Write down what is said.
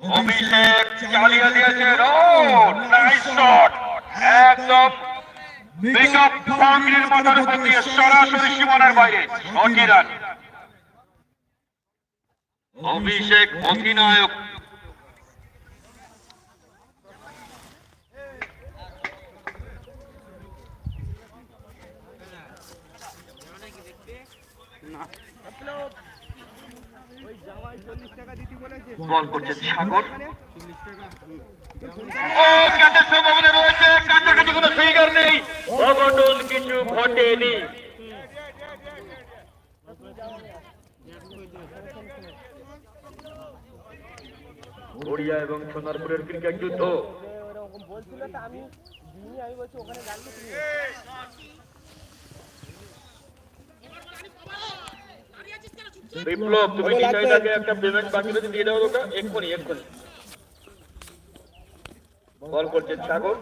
অভিষেক চালিয়ে দিয়েছে রোড নাইস শট একদম পিকআপ বাউন্ডারির মাথার উপর দিয়ে সরাসরি সীমানার বাইরে ছটি রান। অভিষেক অধিনায়ক। বল করছে সাগর। ও ক্যাচের সম্ভাবনা রয়েছে কাছাকাছি কোনো ফিগার নেই। অঘটন কিছু ঘটেনি। গড়িয়া এবং সোনারপুরের ক্রিকেট যুদ্ধ। ওরকম বলছিল তো আমি দিইনি আমি বলছি ওখানে জানতো বিপ্লব তুমি নিশ্চয়ই একটা পেমেন্ট বাকি রয়েছে দিয়ে দাও ওটা এক্ষুনি এক্ষুনি। কল করছে সাগর।